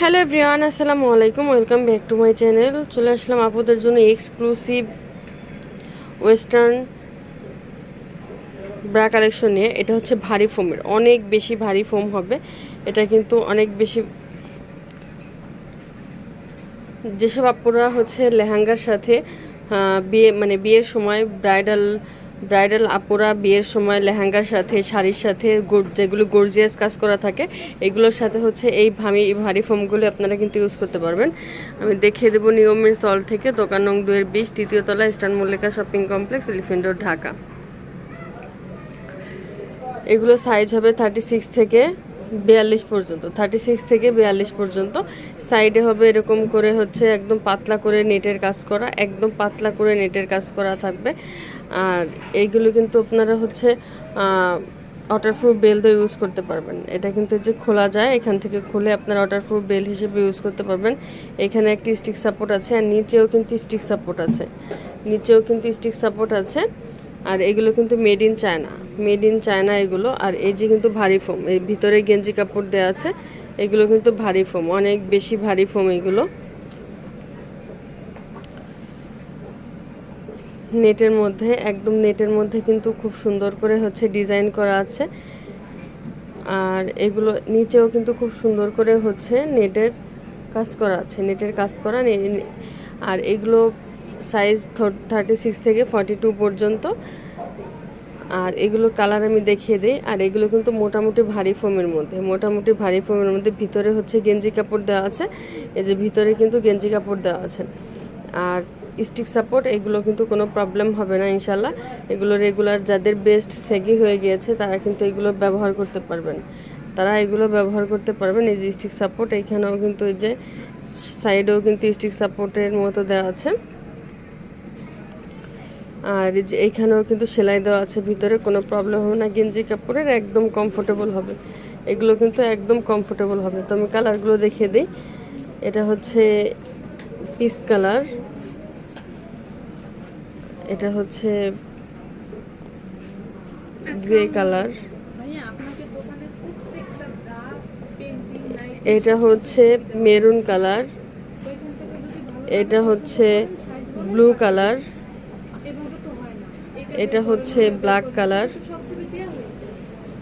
Hello everyone, আসসালামু আলাইকুম। Welcome back to my channel চলে আসলাম আপুদের জন্য এক্সক্লুসিভ ওয়েস্টার্ন ব্রা কালেকশন নিয়ে। এটা হচ্ছে ভারী ফোমের অনেক বেশি ভারী ফোম হবে। এটা কিন্তু অনেক বেশি যেসব আপুরা হচ্ছে লেহেঙ্গার সাথে বিয়ে মানে বিয়ের সময় ব্রাইডাল ব্রাইডাল আপুরা বিয়ের সময় লেহেঙ্গার সাথে, শাড়ির সাথে যেগুলো গর্জিয়াস কাজ করা থাকে, এগুলোর সাথে হচ্ছে এই ভামি ভারী ফোমগুলো আপনারা কিন্তু ইউজ করতে পারবেন। আমি দেখিয়ে দেবো নিয়মের স্থল থেকে দোকান নং দুয়ের বিশ, তৃতীয় তলা eastern Mallika shopping complex elephant road Dhaka. এগুলো সাইজ হবে থার্টি সিক্স থেকে বিয়াল্লিশ পর্যন্ত থার্টি সিক্স থেকে বিয়াল্লিশ পর্যন্ত। সাইডে হবে এরকম করে হচ্ছে একদম পাতলা করে নেটের কাজ করা, একদম পাতলা করে নেটের কাজ করা থাকবে। আর এইগুলো কিন্তু আপনারা হচ্ছে ওয়াটারপ্রুফ বেল দিয়ে ইউজ করতে পারবেন। এটা কিন্তু যে খোলা যায়, এখান থেকে খুলে আপনারা ওয়াটারপ্রুফ বেল হিসেবে ইউজ করতে পারবেন। এখানে একটি স্টিক সাপোর্ট আছে আর নিচেও কিন্তু স্টিক সাপোর্ট আছে। নিচেও কিন্তু স্টিক সাপোর্ট আছে। আর এগুলো কিন্তু made in China made in China এগুলো। আর এই যে কিন্তু ভারী ফোম এই ভিতরে গেঞ্জি কাপড় দেওয়া আছে, এগুলো কিন্তু ভারী ফোম অনেক বেশি ভারী ফোম এগুলো। নেটের মধ্যে, একদম নেটের মধ্যে কিন্তু খুব সুন্দর করে হচ্ছে ডিজাইন করা আছে। আর এগুলো নিচেও কিন্তু খুব সুন্দর করে হচ্ছে নেটের কাজ করা আছে, নেটের কাজ করা আর এগুলো সাইজ থার্টি সিক্স থেকে ফর্টি টু পর্যন্ত। আর এগুলো কালার আমি দেখিয়ে দিই, আর এগুলো কিন্তু মোটামুটি ভারী ফোমের মধ্যে, মোটামুটি ভারী ফোমের মধ্যে ভিতরে হচ্ছে গেঞ্জি কাপড় দেওয়া আছে, এই যে ভিতরে কিন্তু গেঞ্জি কাপড় দেওয়া আছে। আর স্টিক সাপোর্ট, এগুলো কিন্তু কোনো প্রবলেম হবে না ইনশাল্লাহ এগুলো রেগুলার যাদের বেস্ট সেগি হয়ে গিয়েছে, তারা কিন্তু এগুলো ব্যবহার করতে পারবেন। তারা এগুলো ব্যবহার করতে পারবেন, এই যে স্টিক সাপোর্ট এইখানেও কিন্তু এই যে সাইডেও কিন্তু স্টিক সাপোর্টের মতো দেওয়া আছে। আর এই যে এইখানেও কিন্তু সেলাই দেওয়া আছে ভিতরে, কোনো প্রবলেম হবে না, গেঞ্জি কাপড়ের একদম কমফোর্টেবল হবে। এগুলো কিন্তু একদম কমফোর্টেবল হবে। তো আমি কালারগুলো দেখিয়ে দিই। এটা হচ্ছে পিস কালার এটা হচ্ছে গ্রে কালার এটা হচ্ছে মেরুন কালার এটা হচ্ছে ব্লু কালার হয় এটা হচ্ছে ব্ল্যাক কালার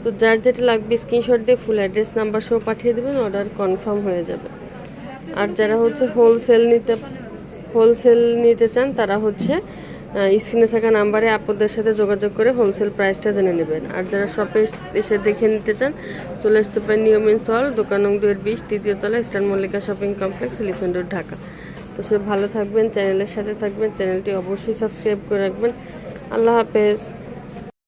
তো যার যেটা লাগবে স্ক্রিনশট দিয়ে ফুল অ্যাড্রেস নাম্বার সহ পাঠিয়ে দেবেন অর্ডার কনফার্ম হয়ে যাবে। আর যারা হচ্ছে হোলসেল নিতে হোলসেল নিতে চান তারা হচ্ছে স্ক্রিনে থাকা নাম্বারে আপনাদের সাথে যোগাযোগ করে হোলসেল প্রাইসটা জেনে নেবেন। আর যারা শপে এসে দেখে নিতে চান, চলে আসতে পারেন নিয়মিন সল দোকান নং দুয়ের বিশ, তৃতীয় তলা eastern Mallika shopping complex elephant road Dhaka. তো সবাই ভালো থাকবেন চ্যানেলের সাথে থাকবেন চ্যানেলটি অবশ্যই সাবস্ক্রাইব করে রাখবেন। আল্লাহ হাফেজ।